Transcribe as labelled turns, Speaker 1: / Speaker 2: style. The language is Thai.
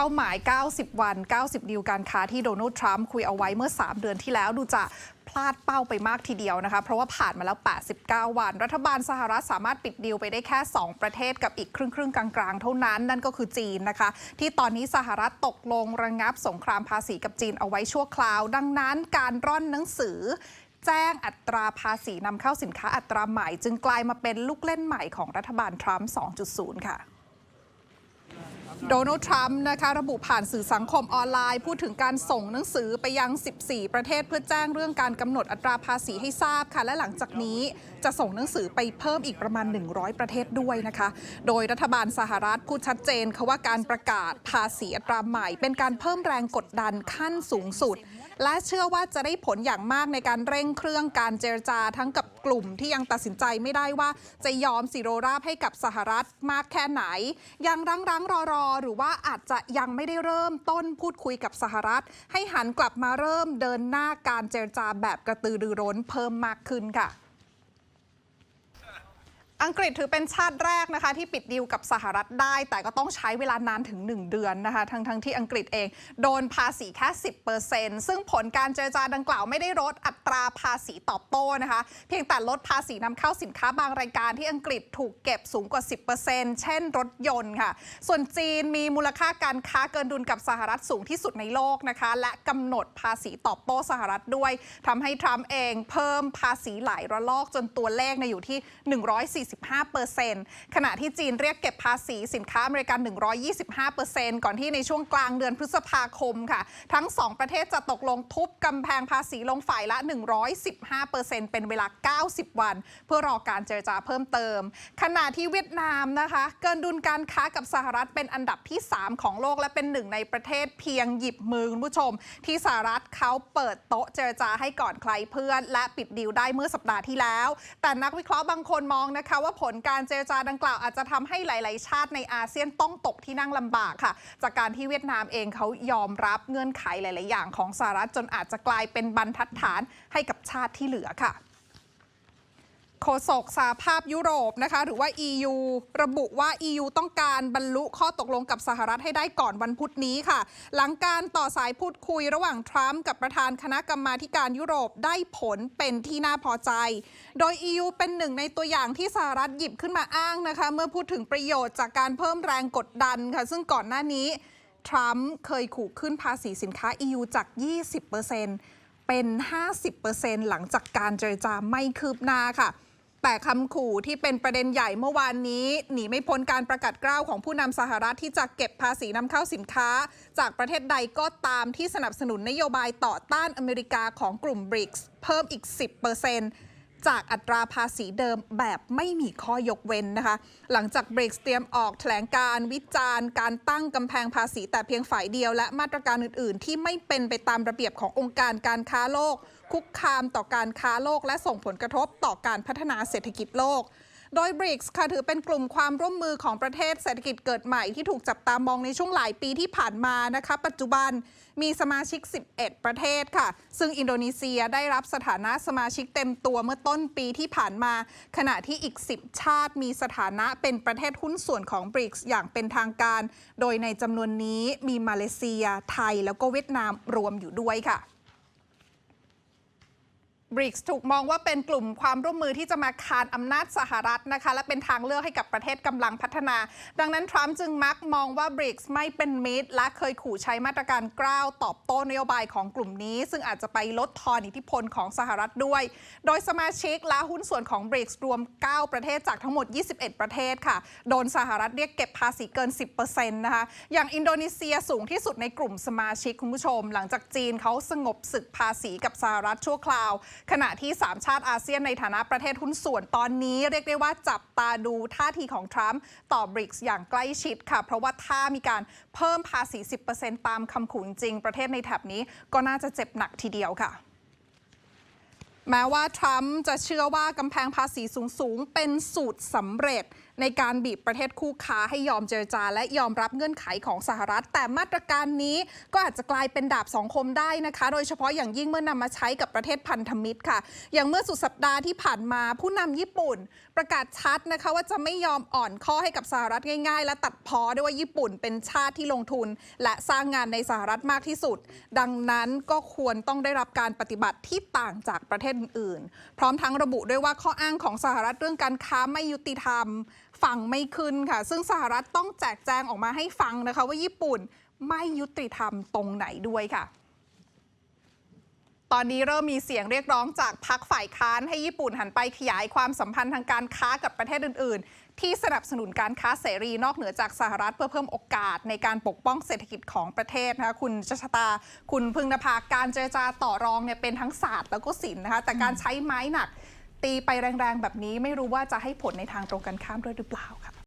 Speaker 1: ป้าหมาย 90 วัน 90 ดีลการค้าที่โดนัลด์ทรัมป์คุยเอาไว้เมื่อ 3 เดือนที่แล้วดูจะพลาดเป้าไปมากทีเดียวนะคะ เพราะว่าผ่านมาแล้ว 89 วัน รัฐบาลสหรัฐสามารถปิดดีลไปได้แค่ 2 ประเทศกับอีกครึ่งครึ่งๆกลางๆ เท่านั้น นั่นก็คือจีนนะคะ ที่ตอนนี้สหรัฐตกลงระงงับสงครามภาษีกับจีนเอาไว้ชั่วคราว ดังนั้นการร่อนหนังสือแจ้งอัตราภาษีนำเข้าสินค้าอัตราใหม่ จึงกลายมาเป็นลูกเล่นใหม่ของรัฐบาลทรัมป์ 2.0 ค่ะ โดนัลด์ทรัมป์นะคะระบุผ่านสื่อสังคมออนไลน์ พูดถึงการส่งหนังสือไปยัง 14 ประเทศเพื่อแจ้งเรื่องการกำหนดอัตราภาษีให้ทราบค่ะ และหลังจากนี้จะส่งหนังสือไปเพิ่มอีกประมาณ 100 ประเทศด้วยนะคะ โดยรัฐบาลสหรัฐพูดชัดเจนค่ะว่าการประกาศภาษีอัตราใหม่ เป็นการเพิ่มแรงกดดันขั้นสูงสุด และเชื่อว่าจะได้ผลอย่างมากในการเร่งเครื่องการเจรจาทั้งกับกลุ่มที่ยังตัดสินใจไม่ได้ว่า จะยอมสิโรราบให้กับสหรัฐมากแค่ไหน ยังรังรังรอรอหรือว่าอาจจะยังไม่ได้เริ่มต้นพูดคุยกับสหรัฐ ให้หันกลับมาเริ่มเดินหน้าการเจรจาแบบกระตือรือร้นเพิ่มมากขึ้นค่ะ อังกฤษถือเป็นชาติแรกนะคะ ที่ปิดดีลกับสหรัฐได้ แต่ก็ต้องใช้เวลานานถึง 1 เดือนนะคะทั้งทั้งที่อังกฤษเอง โดนภาษีแค่ 10%ซึ่งผลการเจรจาดังกล่าวไม่ได้ลดอัตราภาษีตอบโต้นะคะ เพียงแต่ลดภาษีนำเข้าสินค้าบางรายการที่อังกฤษถูกเก็บสูงกว่า 10%เช่นรถยนต์ค่ะ ส่วนจีนมีมูลค่าการค้าเกินดุลกับสหรัฐสูงที่สุดในโลกนะคะ และกำหนดภาษีตอบโต้สหรัฐด้วยทำให้ทรัมป์เองเพิ่มภาษีหลายระลอกจนตัวเลขเนยอยู่ที่45%ขณะที่จีนเรียกเก็บภาษีสินค้าอเมริกัน 125%ก่อนที่ในช่วงกลางเดือนพฤษภาคมค่ะ ทั้ง 2 ประเทศจะตกลงทุบกำแพงภาษีลงฝ่ายละ 115%เป็นเวลา 90 วัน เพื่อรอการเจรจาเพิ่มเติม ขณะที่เวียดนามนะคะ เกินดุลการค้ากับสหรัฐเป็นอันดับที่ 3 ของโลกและเป็นหนึ่งในประเทศเพียงหยิบมือคุณผู้ชม ที่สหรัฐเขาเปิดโต๊ะเจรจาให้ก่อนใครเพื่อน และปิดดีลได้เมื่อสัปดาห์ที่แล้ว แต่นักวิเคราะห์บางคนมองนะคะว่าผลการเจรจาดังกล่าวอาจจะทำให้หลาย ๆ ชาติในอาเซียนต้องตกที่นั่งลำบากค่ะ จากการที่เวียดนามเองเขายอมรับเงื่อนไขหลาย ๆ อย่างของสหรัฐจนอาจจะกลายเป็นบรรทัดฐานให้กับชาติที่เหลือค่ะ โฆษกสหภาพยุโรปนะคะหรือว่า EU ระบุว่า EU ต้องการบรรลุข้อตกลงกับสหรัฐให้ได้ก่อนวันพุธนี้ค่ะ หลังการต่อสายพูดคุยระหว่างทรัมป์กับประธานคณะกรรมาการยุโรปได้ผลเป็นที่น่าพอใจ โดย EU เป็นหนึ่งในตัวอย่างที่สหรัฐหยิบขึ้นมาอ้างนะคะ เมื่อพูดถึงประโยชน์จากการเพิ่มแรงกดดันค่ะ ซึ่งก่อนหน้านี้ทรัมป์เคยขู่ขึ้นภาษีสินค้า EU จาก 20%เป็น 50%หลังจากการเจรจาไม่คืบหน้าค่ะ แต่คำขู่ที่เป็นประเด็นใหญ่เมื่อวานนี้ หนีไม่พ้นการประกาศกล้าวของผู้นำสหรัฐที่จะเก็บภาษีนำเข้าสินค้า จากประเทศใดก็ตามที่สนับสนุนนโยบายต่อต้านอเมริกาของกลุ่มบริกส์เพิ่มอีก 10% จากอัตราภาษีเดิมแบบไม่มีข้อยกเว้นนะคะ หลังจากเบรกเตรียมออกแถลงการวิจารณ์ การตั้งกำแพงภาษีแต่เพียงฝ่ายเดียว และมาตรการอื่น ๆ ที่ไม่เป็นไปตามระเบียบขององค์การการค้าโลก คุกคามต่อการค้าโลก และส่งผลกระทบต่อการพัฒนาเศรษฐกิจโลก โดย BRICS ค่ะถือเป็นกลุ่มความร่วมมือของประเทศเศรษฐกิจเกิดใหม่ที่ถูกจับตามองในช่วงหลายปีที่ผ่านมานะคะ ปัจจุบันมีสมาชิก 11 ประเทศค่ะ ซึ่งอินโดนีเซียได้รับสถานะสมาชิกเต็มตัวเมื่อต้นปีที่ผ่านมา ขณะที่อีก 10 ชาติมีสถานะเป็นประเทศหุ้นส่วนของ BRICS อย่างเป็นทางการ โดยในจำนวนนี้มีมาเลเซีย ไทย แล้วก็เวียดนามรวมอยู่ด้วยค่ะ บริกส์ถูกมองว่าเป็นกลุ่มความร่วมมือที่จะมาคานอำนาจสหรัฐนะคะ และเป็นทางเลือกให้กับประเทศกำลังพัฒนา ดังนั้นทรัมป์จึงมักมองว่าบริกส์ไม่เป็นมิตร และเคยขู่ใช้มาตรการกล้าวตอบโต้นโยบายของกลุ่มนี้ ซึ่งอาจจะไปลดทอนอิทธิพลของสหรัฐด้วย โดยสมาชิกและหุ้นส่วนของบริกส์รวม 9 ประเทศจากทั้งหมด 21 ประเทศค่ะ โดนสหรัฐเรียกเก็บภาษีเกิน 10%นะคะ อย่างอินโดนีเซียสูงที่สุดในกลุ่มสมาชิกคุณผู้ชม หลังจากจีนเขาสงบศึกภาษีกับสหรัฐชั่วคราวขณะที่ 3 ชาติอาเซียนในฐานะประเทศหุ้นส่วนตอนนี้เรียกได้ว่าจับตาดูท่าทีของทรัมป์ต่อบริกส์อย่างใกล้ชิดค่ะ เพราะว่าถ้ามีการเพิ่มภาษี 10%ตามคำขู่จริง ประเทศในแถบนี้ก็น่าจะเจ็บหนักทีเดียวค่ะแม้ว่าทรัมป์จะเชื่อว่ากำแพงภาษีสูง ๆ เป็นสูตรสำเร็จในการบีบประเทศคู่ค้าให้ยอมเจรจา และยอมรับเงื่อนไขของสหรัฐ แต่มาตรการนี้ก็อาจจะกลายเป็นดาบสองคมได้นะคะ โดยเฉพาะอย่างยิ่งเมื่อนำมาใช้กับประเทศพันธมิตรค่ะ อย่างเมื่อสุดสัปดาห์ที่ผ่านมาผู้นำญี่ปุ่น ประกาศชัดนะคะว่าจะไม่ยอมอ่อนข้อให้กับสหรัฐง่ายๆ และตัดพ้อด้วยว่าญี่ปุ่นเป็นชาติที่ลงทุน และสร้างงานในสหรัฐมากที่สุด ดังนั้นก็ควรต้องได้รับการปฏิบัติที่ต่างจากประเทศอื่นๆพร้อมทั้งระบุด้วยว่าข้ออ้างของสหรัฐเรื่องการค้าไม่ยุติธรรมฟังไม่ขึ้นค่ะ ซึ่งสหรัฐต้องแจกแจงออกมาให้ฟังนะคะ ว่าญี่ปุ่นไม่ยุติธรรมตรงไหนด้วยค่ะ ตอนนี้เริ่มมีเสียงเรียกร้องจากพรรคฝ่ายค้านให้ญี่ปุ่นหันไปขยายความสัมพันธ์ทางการค้ากับประเทศอื่น ๆ ที่สนับสนุนการค้าเสรีนอกเหนือจากสหรัฐเพื่อเพิ่มโอกาสในการปกป้องเศรษฐกิจของประเทศนะคะคุณชชตา คุณพึงนภาการเจรจาต่อรองเนี่ยเป็นทั้งศาสตร์แล้วก็ศิลป์นะคะแต่การใช้ไม้หนัก ตีไปแรงๆ แบบนี้ไม่รู้ว่าจะให้ผลในทางตรงกันข้ามด้วยหรือเปล่าค่ะ